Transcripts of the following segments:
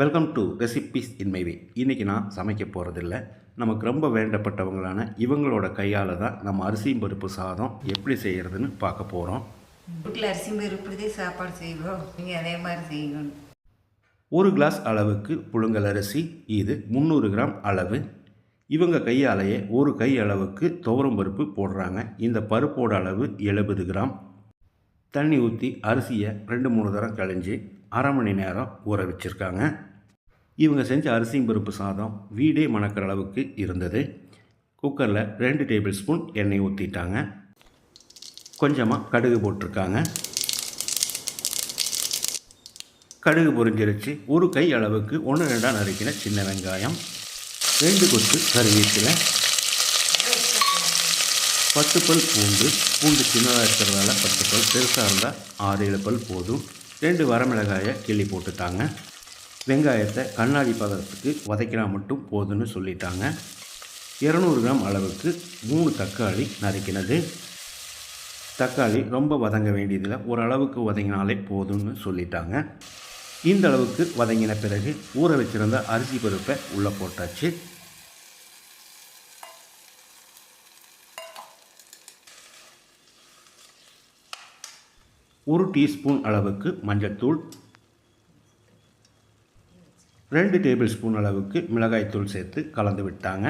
Welcome to recipes in my way இன்றைக்கி நான் சமைக்க போகிறதில்ல நமக்கு ரொம்ப வேண்டப்பட்டவங்களான இவங்களோட கையால் தான் நம்ம அரிசியும் பருப்பு சாதம் எப்படி செய்கிறதுன்னு பார்க்க போகிறோம் வீட்டில் அரிசி பருப்புதே சாப்பாடு செய்வோம். நீங்கள் அதே மாதிரி செய்யணும் ஒரு கிளாஸ் அளவுக்கு புழுங்கல் அரிசி இது முந்நூறு கிராம் அளவு. இவங்க கையாலேயே ஒரு கை அளவுக்கு துவரம் பருப்பு போடுறாங்க. இந்த பருப்போட அளவு எழுபது கிராம். தண்ணி ஊற்றி அரிசியை ரெண்டு மூணு தரம் கழிஞ்சு அரை மணி நேரம் ஊற வச்சுருக்காங்க. இவங்க செஞ்ச அரிசியும் பருப்பு சாதம் வீடே மணக்கிற அளவுக்கு இருந்தது. குக்கரில் ரெண்டு டேபிள் ஸ்பூன் எண்ணெய் ஊற்றிட்டாங்க கொஞ்சமாக கடுகு போட்டிருக்காங்க. கடுகு பொரிஞ்சிருச்சு. ஒரு கை அளவுக்கு ஒன்று ரெண்டாக நறுக்கின சின்ன வெங்காயம். ரெண்டு கொத்து கருவேப்பிலை. பத்து பல் பூண்டு. பூண்டு சின்னதாக இருக்கிறதால பத்து பல் பெருசாக இருந்தால் ஆறு ஏழு பல் போதும். ரெண்டு வரமிளகாயை கிள்ளி போட்டுட்டாங்க. வெங்காயத்தை கண்ணாடி பதத்துக்கு வதக்கினா மட்டும் போதும்னு சொல்லிட்டாங்க. இரநூறு கிராம் அளவுக்கு மூணு தக்காளி நறுக்கினது. தக்காளி ரொம்ப வதங்க வேண்டியதில்லை. ஓரளவுக்கு வதங்கினாலே போதும்னு சொல்லிட்டாங்க. இந்த அளவுக்கு வதங்கின பிறகு ஊற வச்சிருந்த அரிசி பருப்பை உள்ளே போட்டாச்சு. ஒரு டீஸ்பூன் அளவுக்கு மஞ்சள்தூள் ரெண்டு டேபிள் ஸ்பூன் அளவுக்கு மிளகாய்த்தூள் சேர்த்து கலந்து விட்டாங்க.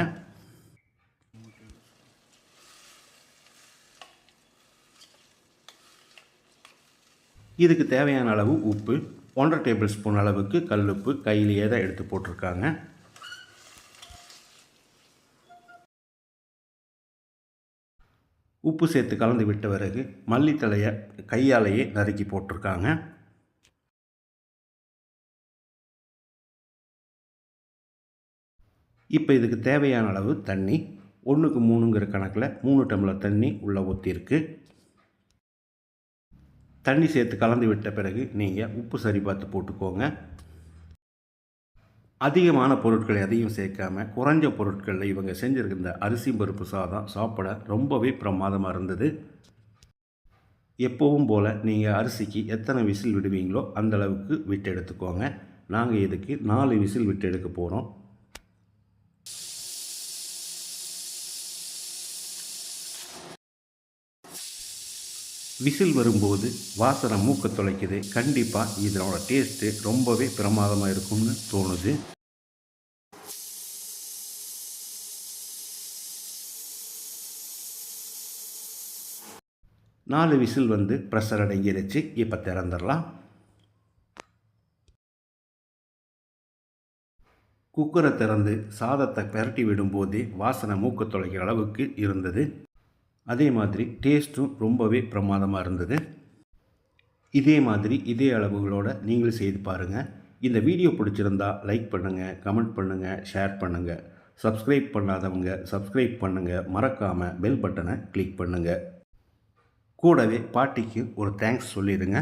இதுக்கு தேவையான அளவு உப்பு ஒன்றரை டேபிள் ஸ்பூன் அளவுக்கு கல்லுப்பு கையிலேயே தான் எடுத்து போட்டிருக்காங்க. உப்பு சேர்த்து கலந்து விட்ட பிறகு மல்லித்தலையை கையாலேயே நறுக்கி போட்டிருக்காங்க. இப்போ இதுக்கு தேவையான அளவு தண்ணி ஒன்றுக்கு மூணுங்கிற கணக்கில் மூணு டம்ளர் தண்ணி உள்ளே ஊற்றிருக்கு தண்ணி சேர்த்து கலந்து விட்ட பிறகு நீங்கள் உப்பு சரி பார்த்து போட்டுக்கோங்க. அதிகமான பொருட்களை எதையும் சேர்க்காம குறைஞ்ச பொருட்களில் இவங்க செஞ்சுருக்கிற அரிசி பருப்பு சாதம் சாப்பிட ரொம்பவே பிரமாதமாக இருந்தது. எப்போவும் போல் நீங்கள் அரிசிக்கு எத்தனை விசில் விடுவீங்களோ அந்தளவுக்கு விட்டு எடுத்துக்கோங்க நாங்கள் இதுக்கு நாலு விசில் விட்டு எடுக்க போகிறோம் விசில் வரும்போது வாசனை மூக்க தொலைக்குது. கண்டிப்பாக இதனோட டேஸ்ட்டு ரொம்பவே பிரமாதமாக இருக்கும்னு தோணுது. நாலு விசில் வந்து ப்ரெஷர் அடங்கிருச்சு. இப்போ திறந்துடலாம். குக்கரை திறந்து சாதத்தை பிரட்டி விடும்போதே வாசனை மூக்க தொலைக்கிற அளவுக்கு இருந்தது. அதே மாதிரி டேஸ்ட்டும் ரொம்பவே பிரமாதமாக இருந்தது. இதே மாதிரி இதே அளவுகளோட நீங்களும் செய்து பாருங்கள் இந்த வீடியோ பிடிச்சிருந்தா லைக் பண்ணுங்கள் கமெண்ட் பண்ணுங்கள் ஷேர் பண்ணுங்கள் சப்ஸ்கிரைப் பண்ணாதவங்க சப்ஸ்கிரைப் பண்ணுங்கள் மறக்காமல் பெல் பட்டனை கிளிக் பண்ணுங்கள் கூடவே பாட்டிக்கு ஒரு தேங்க்ஸ் சொல்லிடுங்க.